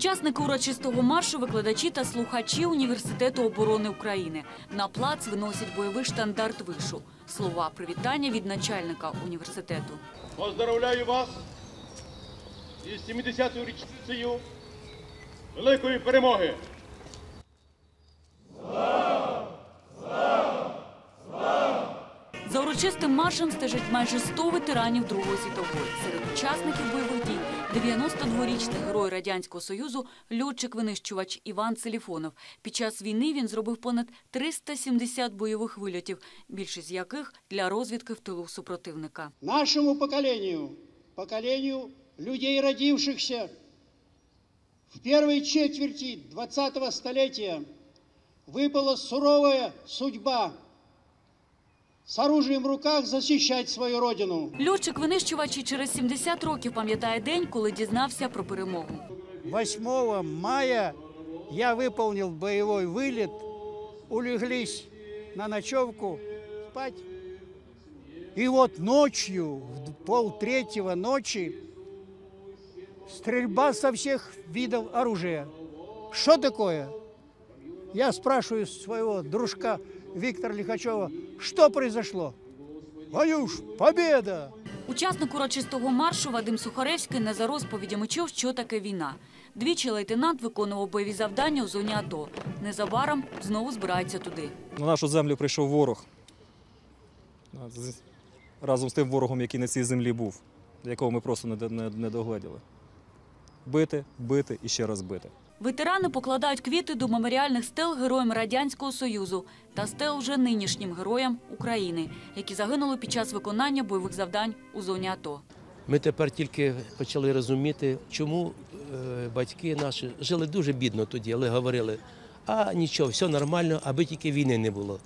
Учасники урочистого маршу, викладачі та слухачі університету оборони України на плац виносять бойовий штандарт вишу. Слова привітання від начальника університету. Поздравляю вас із 70-ю річницею великої перемоги. За урочистим маршем стежать майже 100 ветеранів Другої світової. Серед учасників бойових дій 92-річний герой Радянського Союзу, льотчик-винищувач Іван Целіфонов. Під час війни він зробив понад 370 бойових вильотів, більшість з яких для розвідки в тилу супротивника. нашему поколению, поколению людей, родившихся в первой четверти 20-го столетия, выпала суровая судьба с оружием в руках защищать свою родину. Льотчик-винищувач і через 70 років пам'ятає день, коли дізнався про перемогу. 8 мая я выполнил боевой вылет, улеглись на ночевку спать. И вот ночью, в полтретьего ночи, стрельба со всех видов оружия. Что такое? Я спрашиваю своего дружка Виктора Лихачева, что произошло? Ваюш, победа! Учасник урочистого маршу Вадим Сухаревський не за розповідями чув, що таке війна. Двічі лейтенант виконував бойові завдання у зоні АТО. Незабаром знову збирається туди. На нашу землю прийшов ворог. Разом з тим ворогом, який на цій землі був, якого ми просто не, до- не, не догледіли. Бити, бити і ще раз бити. Ветерани покладають квіти до меморіальних стел героям Радянського Союзу та стел вже нинішнім героям України, які загинули під час виконання бойових завдань у зоні АТО. Ми тепер тільки почали розуміти, чому е, батьки наші жили дуже бідно тоді, але говорили, а нічого, все нормально, аби тільки війни не було.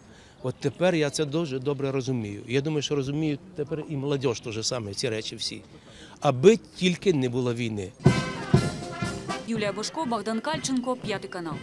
От тепер я це дуже добре розумію. Я думаю, що розуміють тепер і молодь теж саме ці речі всі. Аби тільки не було війни. Юлія Бошко, Богдан Кальченко, п'ятий канал.